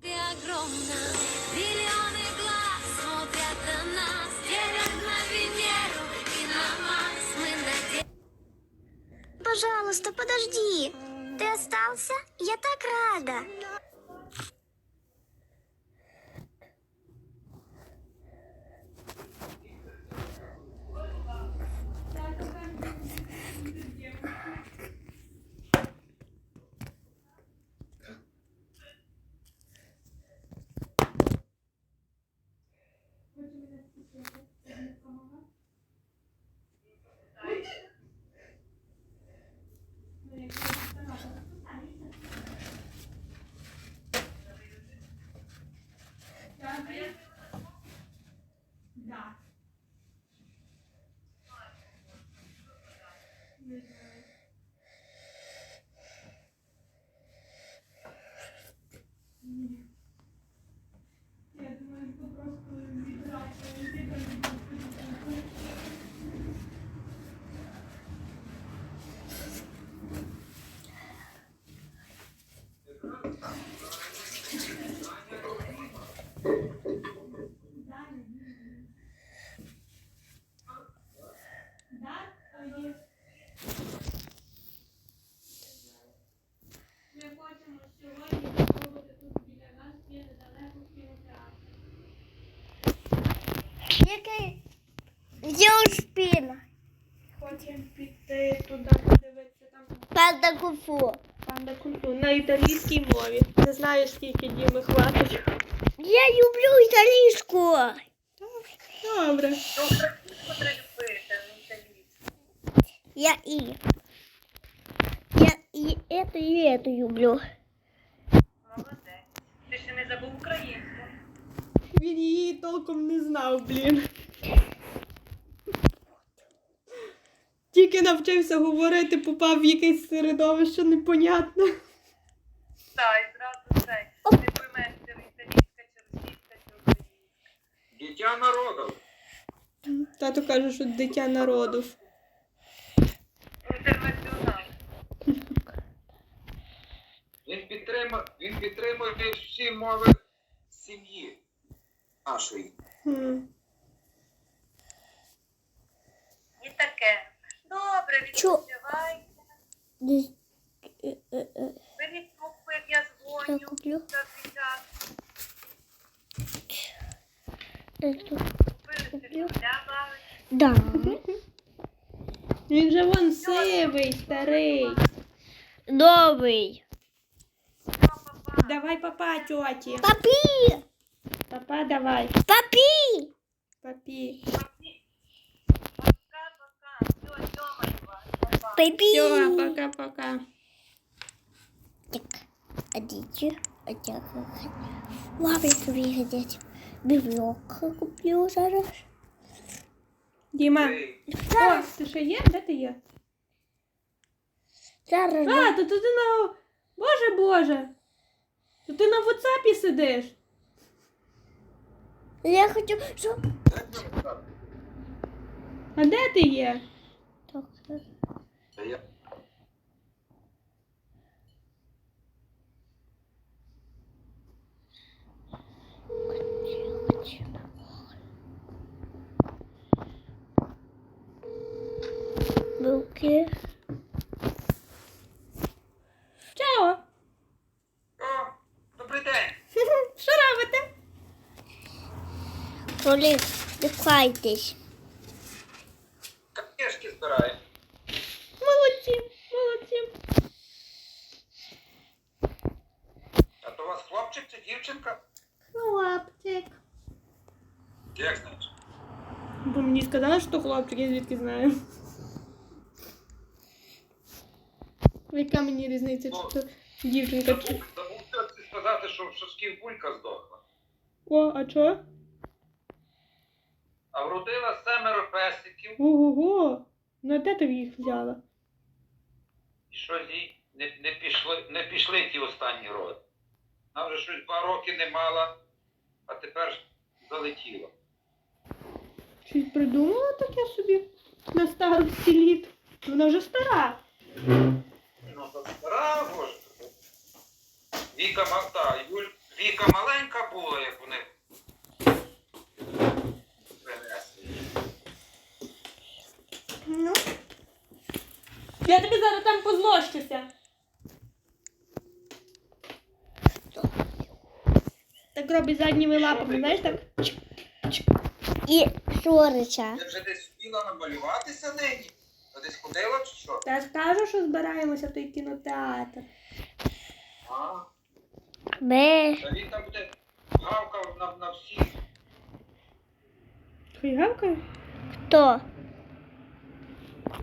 Ты огромна, миллионы глаз смотрят на нас, делят на Венеру и на Марс. Мы надеемся. Пожалуйста, подожди. Ты остался? Я так рада. Який Юшпін. Хочемо піти туди подивитися там Панда Куфу. панда культур на італійській мові. Не знаю, скільки діми хватить. Я люблю італійську. Добре. Я и. Я и это, и это люблю. Ти ще не забув українську. Він її толком не знав, блін. Тільки навчився говорити, попав в якесь середовище непонятне. Та, і зразу цей. Не поймеш, чи італійська, чи російська, чи українська. Дитя народу. Тато каже, що дитя. Інтернаціонал. Він підтримує, він підтримує всі мови сім'ї нашої. Хм. І таке. Добре, Чо? відпочивай. э, Беріть трубку, як я Я дзвоню. куплю За твій час. эту. Купили собі для бавиш. Да. Він же вон сивий, старий. Новый. Па-па-па. Давай папа, тьоті. Папи! Папа, давай. Папи! Папі. Пока-пока. Все, Тьома, Па-па. Папи! Все, пока-пока. Так, а дети? А я как? Маме приходить. Библиотека куплю зараз. Діма. Ти О, ти ще є? Де ти є? Зараз. А, то, то ти на. Боже Боже. То ти на WhatsApp сидиш. Я хочу, щоб... А де ти є? Так, Та Коли дихайтесь. Книжки збираємо. Молодці, молодці. А то у вас хлопчик чи дівчинка? Хлопчик. Як знаєш? Бо мені сказали, що хлопчик, я звідки знаю. Яка мені різниця, чи то дівчинка чи. Забув, забув тьотці сказати, що в Шосків булька здохла. О, а чо? А вродила семеро песиків, Ого-го. Ну а де ти їх взяла? і що їй не, не, пішли, не пішли ті останні роди. Вона вже щось два роки не мала, а тепер залетіла. Щось придумала таке собі на старості літ. Вона вже стара. Ну, то стара, боже. Віка, та, Юль, Віка маленька Ну, Я тобі зараз там позлощуся. Так робить задніми лапами, знаєш так? і шорича. Ти вже десь хотіла намалюватися нині? Ти десь ходила чи що? Я ж кажу, що збираємося в той кінотеатр. А, Бе. та він там буде гавкав на, на всіх. Хай гавкає? Хто?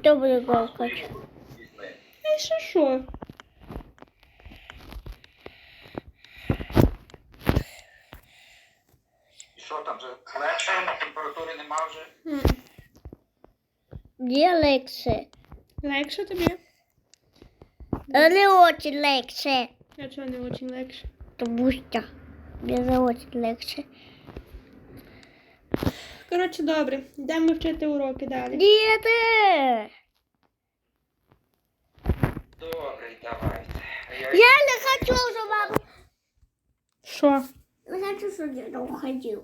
Хто буде гавкати? І що що? І що там вже легше, температури нема вже? Де легше? Легше тобі? Але очень легше. А чого не дуже легше? Тому що мені очень легше. Коротше, добре, йдемо вчити уроки далі. Діти! Добре, давайте. Я Я не хочу, щоб мама... Що? Я хочу, щоб я уходив.